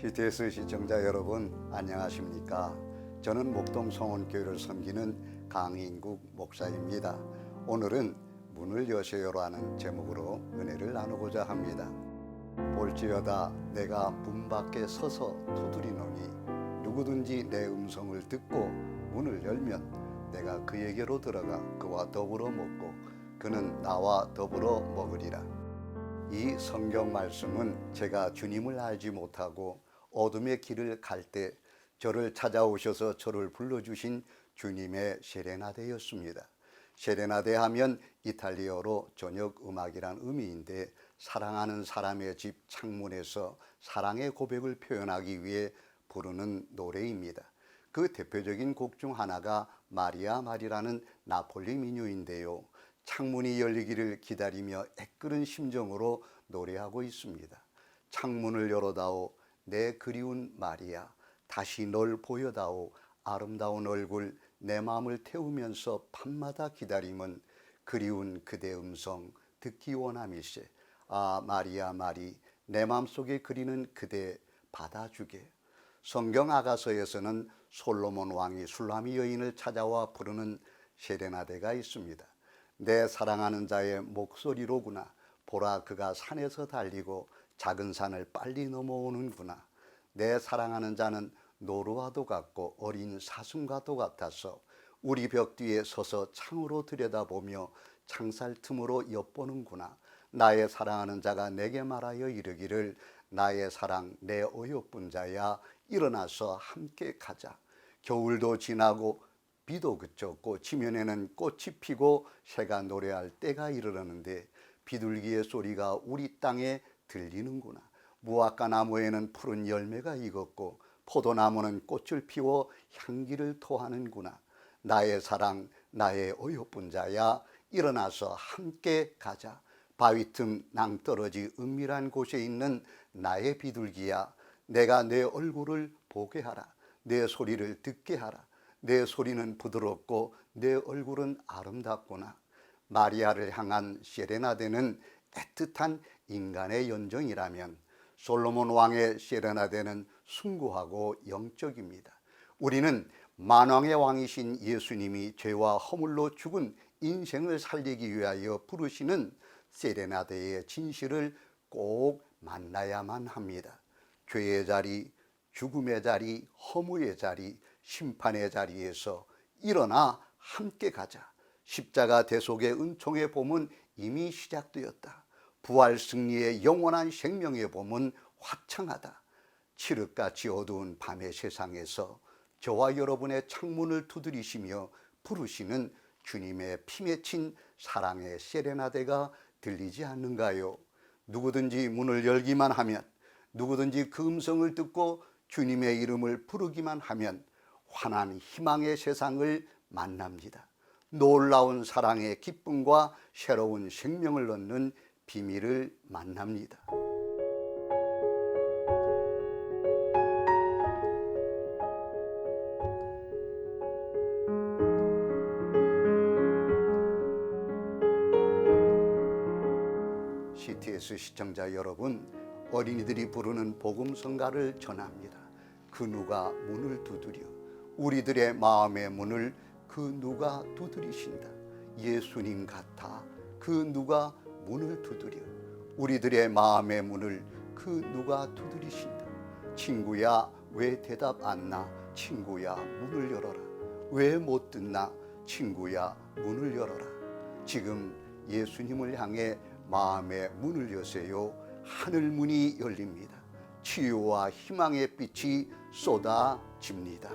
CTS 시청자 여러분 안녕하십니까? 저는 목동 성원교회를 섬기는 강인국 목사입니다. 오늘은 문을 여세요라는 제목으로 은혜를 나누고자 합니다. 볼지어다 내가 문 밖에 서서 두드리노니 누구든지 내 음성을 듣고 문을 열면 내가 그에게로 들어가 그와 더불어 먹고 그는 나와 더불어 먹으리라. 이 성경 말씀은 제가 주님을 알지 못하고 어둠의 길을 갈 때 저를 찾아오셔서 저를 불러주신 주님의 세레나데였습니다. 세레나데 하면 이탈리아어로 저녁 음악이란 의미인데 사랑하는 사람의 집 창문에서 사랑의 고백을 표현하기 위해 부르는 노래입니다. 그 대표적인 곡 중 하나가 마리아 마리라는 나폴리 민요인데요. 창문이 열리기를 기다리며 애끓은 심정으로 노래하고 있습니다. 창문을 열어다오 내 그리운 마리아 다시 널 보여다오 아름다운 얼굴 내 마음을 태우면서 밤마다 기다림은 그리운 그대 음성 듣기 원함일세 아 마리아 마리 내 마음속에 그리는 그대 받아주게 성경 아가서에서는 솔로몬 왕이 술라미 여인을 찾아와 부르는 세레나데가 있습니다. 내 사랑하는 자의 목소리로구나. 보라 그가 산에서 달리고 작은 산을 빨리 넘어오는구나. 내 사랑하는 자는 노루와도 같고 어린 사슴과도 같아서 우리 벽 뒤에 서서 창으로 들여다보며 창살 틈으로 엿보는구나. 나의 사랑하는 자가 내게 말하여 이르기를 나의 사랑 내 어여쁜 자야 일어나서 함께 가자. 겨울도 지나고 비도 그쳤고 지면에는 꽃이 피고 새가 노래할 때가 이르렀는데 비둘기의 소리가 우리 땅에 들리는구나. 무화과 나무에는 푸른 열매가 익었고 포도나무는 꽃을 피워 향기를 토하는구나. 나의 사랑, 나의 어여쁜 자야, 일어나서 함께 가자. 바위 틈 낭떠러지 은밀한 곳에 있는 나의 비둘기야, 내가 내 얼굴을 보게 하라. 내 소리를 듣게 하라. 내 소리는 부드럽고 내 얼굴은 아름답구나. 마리아를 향한 세레나데는 애틋한 인간의 연정이라면 솔로몬 왕의 세레나데는 숭고하고 영적입니다. 우리는 만왕의 왕이신 예수님이 죄와 허물로 죽은 인생을 살리기 위하여 부르시는 세레나데의 진실을 꼭 만나야만 합니다. 죄의 자리, 죽음의 자리, 허무의 자리, 심판의 자리에서 일어나 함께 가자. 십자가 대속의 은총의 봄은 이미 시작되었다. 부활 승리의 영원한 생명의 봄은 화창하다. 칠흑같이 어두운 밤의 세상에서 저와 여러분의 창문을 두드리시며 부르시는 주님의 피 맺힌 사랑의 세레나데가 들리지 않는가요? 누구든지 문을 열기만 하면 누구든지 그 음성을 듣고 주님의 이름을 부르기만 하면 환한 희망의 세상을 만납니다. 놀라운 사랑의 기쁨과 새로운 생명을 얻는 비밀을 만납니다. 시청자 여러분, 어린이들이 부르는 복음 성가를 전합니다. 그 누가 문을 두드려 우리들의 마음의 문을 그 누가 두드리신다. 예수님 같아 그 누가 문을 두드려 우리들의 마음의 문을 그 누가 두드리신다. 친구야 왜 대답 안 나? 친구야 문을 열어라. 왜 못 듣나? 친구야 문을 열어라. 지금 예수님을 향해 마음의 문을 여세요. 하늘 문이 열립니다. 치유와 희망의 빛이 쏟아집니다.